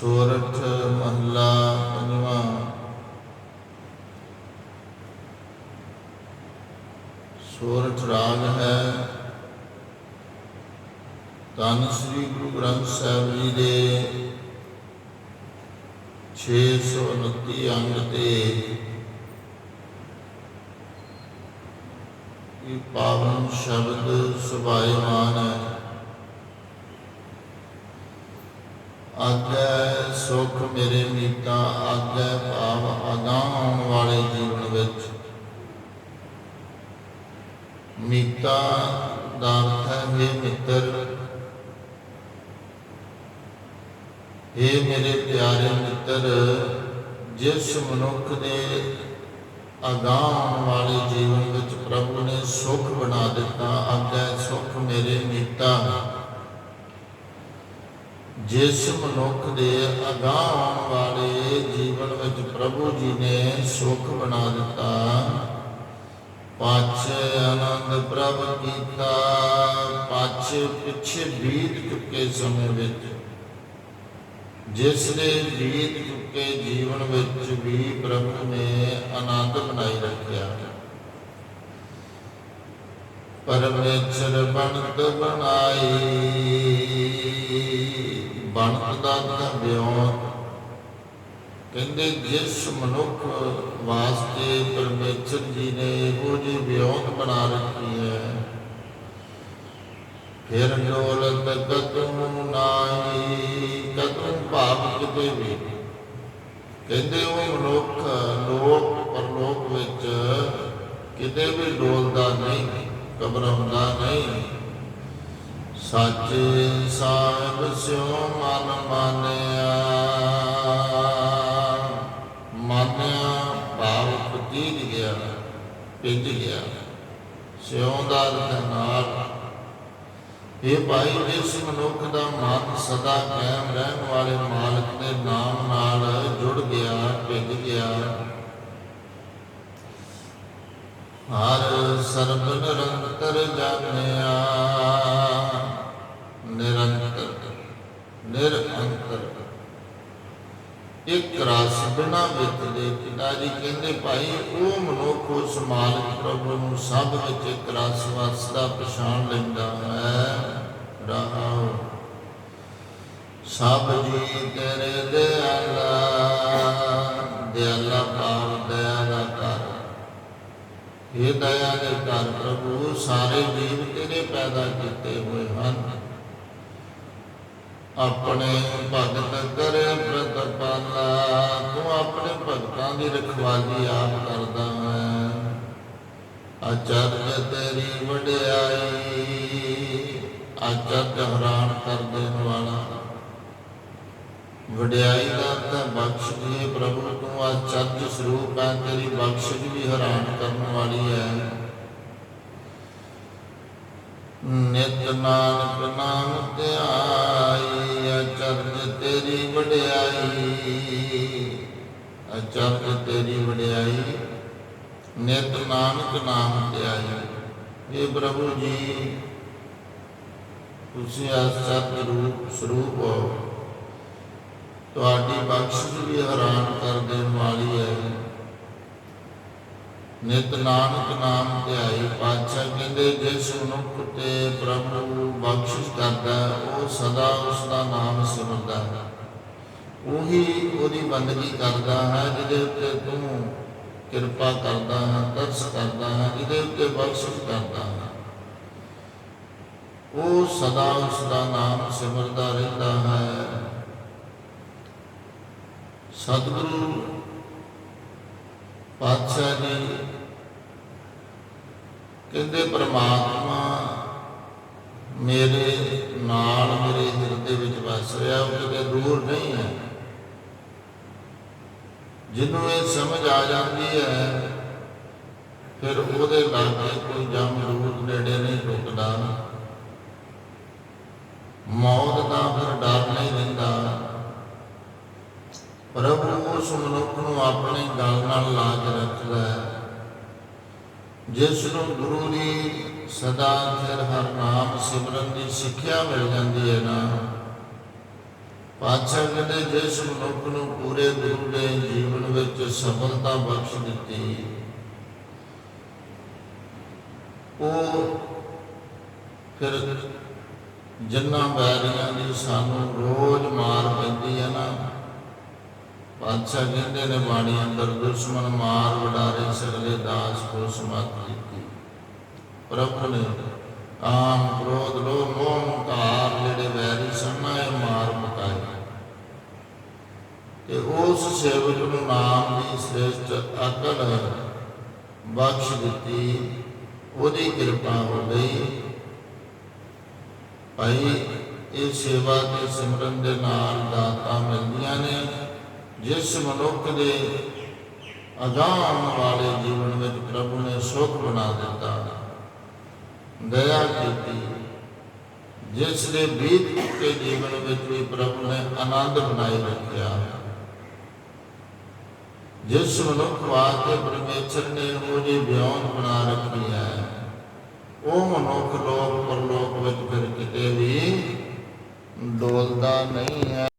ਸੋਰਠ ਮਹੱਲਾ ਪੰਜਵਾਂ। ਸੋਰਠ ਰਾਗ ਹੈ। ਧੰਨ ਸ੍ਰੀ ਗੁਰੂ ਗ੍ਰੰਥ ਸਾਹਿਬ ਜੀ ਦੇ 629 ਅੰਗ ਤੇ ਇਹ ਪਾਵਨ ਸ਼ਬਦ ਸੁਭਾਇਮਾਨ ਹੈ। ਆਗੈ ਸੁਖ ਮੇਰੇ ਮੀਤਾ ਆਗੈ ਭਾਵ ਅਗਾਂਹ ਆਉਣ ਵਾਲੇ ਜੀਵਨ ਵਿੱਚ। ਮੀਤਾ ਦਾ ਅਰਥ ਹੈ ਮਿੱਤਰ हे ਮੇਰੇ ਪਿਆਰੇ ਮਿੱਤਰ, ਜਿਸ ਮਨੁੱਖ ਦੇ ਅਗਾਂਹ ਆਉਣ ਵਾਲੇ ਜੀਵਨ ਵਿੱਚ ਪ੍ਰਭੂ ਨੇ ਸੁਖ ਬਣਾ ਦਿੱਤਾ ਆਗੈ ਸੁਖ ਮੇਰੇ ਮੀਤਾ। ਜਿਸ ਮਨੁੱਖ ਦੇ ਅਗਾਂਹ ਆਉਣ ਵਾਲੇ ਜੀਵਨ ਵਿੱਚ ਪ੍ਰਭੂ ਜੀ ਨੇ ਸੁਖ ਬਣਾ ਦਿੱਤਾ, ਪਾਛੇ ਆਨੰਦ ਪ੍ਰਭ ਕੀਤਾ, ਪਾਛੇ ਪਿੱਛੇ ਬੀਤ ਚੁੱਕੇ ਸਮੇਂ ਵਿੱਚ। ਜਿਸ ਦੇ ਬੀਤ ਚੁੱਕੇ ਜੀਵਨ ਵਿੱਚ ਵੀ ਪ੍ਰਭੂ ਨੇ ਆਨੰਦ ਬਣਾਈ ਰੱਖਿਆ। ਪਰਮੇਸ਼ਰ ਬਣਤ ਬਣਾਈ। ਬਣਤ ਦਾ ਧੰਬਿਓ ਕਹਿੰਦੇ ਜਿਸ ਮਨੁੱਖ ਵਾਸਤੇ ਪਰਮੇਸ਼ਰ ਜੀ ਨੇ ਇਹੋ ਜਿਹੀ ਵਿਉਂਤ ਬਣਾ ਰੱਖੀ ਹੈ, ਫਿਰ ਡੋਲਤ ਕਤੂ ਨਾਹੀ ਕਤੂ ਭਾਵ ਕਿਤੇ ਵੀ। ਕਹਿੰਦੇ ਉਹ ਮਨੁੱਖ ਲੋਕ, ਪਰਲੋਕ ਵਿੱਚ ਕਿਤੇ ਵੀ ਡੋਲਦਾ ਨਹੀਂ ਘਬਰਾਉਂਦਾ ਨਹੀਂ। ਸੱਚ ਸਾਹਿਬ ਸਿਉ ਮਨ ਮਾਨਿਆ। ਮਾਨਿਆ ਭਾਵ ਪ੍ਰਤੀਤ ਗਿਆ, ਪਿੰਜ ਗਿਆ। ਸਿਓ ਦਾ ਨਾਲ ਇਹ ਭਾਈ, ਜਿਸ ਮਨੁੱਖ ਦਾ ਮਨ ਸਦਾ ਕਾਇਮ ਰਹਿਣ ਵਾਲੇ ਮਾਲਕ ਦੇ ਨਾਮ ਨਾਲ ਜੁੜ ਗਿਆ ਭਿੱਜ ਗਿਆ। ਹਰ ਸਰਬ ਨਿਰੰਤਰ ਜਾਣਿਆ ਨਿਰੰਤਰ ਨਿਰੰਤਰ ਇੱਕ ਰਸ ਬਿਨਾ ਵਿੱਚ ਪਿਤਾ ਜੀ ਕਹਿੰਦੇ, ਭਾਈ, ਉਹ ਮਨੁੱਖ ਉਸ ਮਾਲਕ ਪ੍ਰਭੂ ਨੂੰ ਸਭ ਵਿੱਚ ਇੱਕ ਰਸ ਵਸਦਾ ਪਛਾਣ ਲੈਂਦਾ ਹੈ। ਰਹਾਉ ਸਭ ਜੀ ਤੇਰੇ ਦਿਆਲਾ ਦਿਆਲਾ ਭਾਵ ਦਇਆ ਦਾ ਕਰ ਇਹ ਦਇਆ ਦੇ ਘਰ, ਪ੍ਰਭੂ, ਸਾਰੇ ਜੀਵ ਤੇਰੇ ਪੈਦਾ ਕੀਤੇ ਹੋਏ ਹਨ। ਆਪਣੇ ਭਗਤ ਕਰੇ ਪ੍ਰਤਪਾਲਾ ਤੂੰ ਆਪਣੇ ਭਗਤਾਂ ਦੀ ਰਖਵਾਲੀ ਆਪ ਕਰਦਾ ਹੈ ਅਚਰਜ ਤੇਰੀ ਵਡਿਆਈ, ਅਚਰਜ ਹੈਰਾਨ ਕਰ ਦੇਣ ਵਾਲਾ। ਵਡਿਆਈ ਦਾ ਤਾਂ ਬਖਸ਼ ਜੀ ਪ੍ਰਭੂ, ਤੂੰ ਅਚਰਜ ਸਰੂਪ ਹੈ, ਤੇਰੀ ਬਖਸ਼ ਵੀ ਹੈਰਾਨ ਕਰਨ ਵਾਲੀ ਹੈ। ਨਿਤ ਨਾਨਕ ਨਾਮ ਧਿਆਈ, ਅਚਰਜ ਤੇਰੀ ਵਡਿਆਈ। ਅਚਰਜ ਤੇਰੀ ਵਡਿਆਈ, ਨਿਤ ਨਾਨਕ ਨਾਮ ਧਿਆਈ। ਇਹ ਪ੍ਰਭੂ ਜੀ, ਤੁਸੀਂ ਆ ਅਚਰਜ ਰੂਪ ਸਰੂਪ ਹੋ। ਤੁਹਾਡੀ ਬਖਸ਼ਿਸ਼ ਵੀ ਹੈਰਾਨ ਕਰ ਦੇਣ ਵਾਲੀ ਹੈ। ਨਿਤ ਨਾਨਕ ਨਾਮ ਧਿਆਈ ਪਾਤਸ਼ਾਹ ਕਹਿੰਦੇ ਜਿਸ ਮਨੁੱਖ ਤੇ ਪ੍ਰਭੂ ਬਖਸ਼ਿਸ਼ ਕਰਦਾ ਉਹ ਸਦਾ ਉਸ ਦਾ ਨਾਮ ਸਿਮਰਦਾ ਹੈ। ਉਹੀ ਉਹਦੀ ਬੰਦਗੀ ਕਰਦਾ ਹੈ, ਜਿਹਦੇ ਉੱਤੇ ਤੂੰ ਕਿਰਪਾ ਕਰਦਾ ਹੈ, ਤਰਸ ਕਰਦਾ ਹੈ, ਜਿਹਦੇ ਉੱਤੇ ਬਖਸ਼ਿਸ਼ ਕਰਦਾ ਹੈ। ਉਹ ਸਦਾ ਉਸ ਦਾ ਨਾਮ ਸਿਮਰਦਾ ਰਹਿੰਦਾ ਹੈ। ਸਤਿਗੁਰੂ ਪਾਤਸ਼ਾਹ ਜੀ ਕਹਿੰਦੇ, ਪ੍ਰਮਾਤਮਾ ਮੇਰੇ ਨਾਲ ਮੇਰੇ ਦਿਲ ਦੇ ਵਿੱਚ ਵਸ ਰਿਹਾ, ਉਹ ਕਿਤੇ ਦੂਰ ਨਹੀਂ ਹੈ। ਜਿਹਨੂੰ ਇਹ ਸਮਝ ਆ ਜਾਂਦੀ ਹੈ, ਫਿਰ ਉਹਦੇ ਲਾਗੇ ਕੋਈ ਜਮ ਦੂਰ ਨੇੜੇ ਨਹੀਂ ਰੁਕਦਾ ਮੌਤ ਦਾ ਫਿਰ ਡਰ ਨਹੀਂ ਰਹਿੰਦਾ ਪ੍ਰਭੂ ਉਸ ਮਨੁੱਖ ਨੂੰ ਆਪਣੀ ਗੱਲ ਨਾਲ ਲਾ ਕੇ ਰੱਖਦਾ ਹੈ। ਜਿਸ ਨੂੰ ਗੁਰੂ ਦੀ ਸਦਾ ਫਿਰ ਹਰ ਨਾਮ ਸਿਮਰਨ ਦੀ ਸਿੱਖਿਆ ਮਿਲ ਜਾਂਦੀ ਹੈ ਨਾ, ਪਾਤਸ਼ਾਹ ਕਹਿੰਦੇ ਜਿਸ ਮਨੁੱਖ ਨੂੰ ਪੂਰੇ ਗੁਰੂ ਦੇ ਜੀਵਨ ਵਿੱਚ ਸਫਲਤਾ ਬਖਸ਼ ਦਿੱਤੀ, ਉਹ ਫਿਰ ਜਿੰਨਾ ਬੈਰੀਆਂ ਦੀ ਸਾਨੂੰ ਰੋਜ਼ ਮਾਰ ਪੈਂਦੀ ਹੈ ਨਾ ਪਾਤਸ਼ਾਹ ਕਹਿੰਦੇ ਨੇ ਬਾਣੀ ਅੰਦਰ ਦੁਸ਼ਮਣ ਮਾਰ ਵਡਾਰੇ ਸਗਲੇ ਦਾਸ ਕੋ ਸਮਤ ਦਿੱਤੀ ਪ੍ਰਭੂ ਨੇ ਆਮ ਕ੍ਰੋਧ ਲੋਭ ਮੋਹ ਹੰਕਾਰ ਜਿਹੜੇ ਵੈਰੀ ਸਨ ਮਾਰ ਮੁਕਾਏ ਤੇ ਉਸ ਸੇਵਕ ਨੂੰ ਨਾਮ ਦੀ ਸ੍ਰੇਸ਼ਟ ਅਕਲ ਬਖਸ਼ ਦਿੱਤੀ। ਉਹਦੀ ਕਿਰਪਾ ਹੋ ਗਈ ਭਾਈ, ਇਹ ਸੇਵਾ ਤੇ ਸਿਮਰਨ ਦੇ ਨਾਲ ਦਾਤਾ ਮਿਲਦੀਆਂ ਨੇ। ਜਿਸ ਮਨੁੱਖ ਦੇ ਅਗਾਹ ਵਾਲੇ ਜੀਵਨ ਵਿੱਚ ਪ੍ਰਭੂ ਨੇ ਸੁਖ ਬਣਾ ਦਿੱਤਾ। ਦਇਆ ਕੀਤੀ। ਜਿਸ ਦੇ ਬੀਤ ਕੀਤੇ ਜੀਵਨ ਵਿੱਚ ਵੀ ਪ੍ਰਭੂ ਨੇ ਆਨੰਦ ਬਣਾਈ ਰੱਖਿਆ। ਜਿਸ ਮਨੁੱਖ ਵਾਸਤੇ ਪਰਮੇਸ਼ਰ ਨੇ ਉਹ ਜੀ ਬਿਆਨ ਬਣਾ ਰੱਖੀ ਹੈ, ਉਹ ਮਨੁੱਖ ਲੋਕ ਪਰਲੋਕ ਵਿੱਚ ਫਿਰ ਕਿਤੇ ਵੀ ਡੋਲਦਾ ਨਹੀਂ।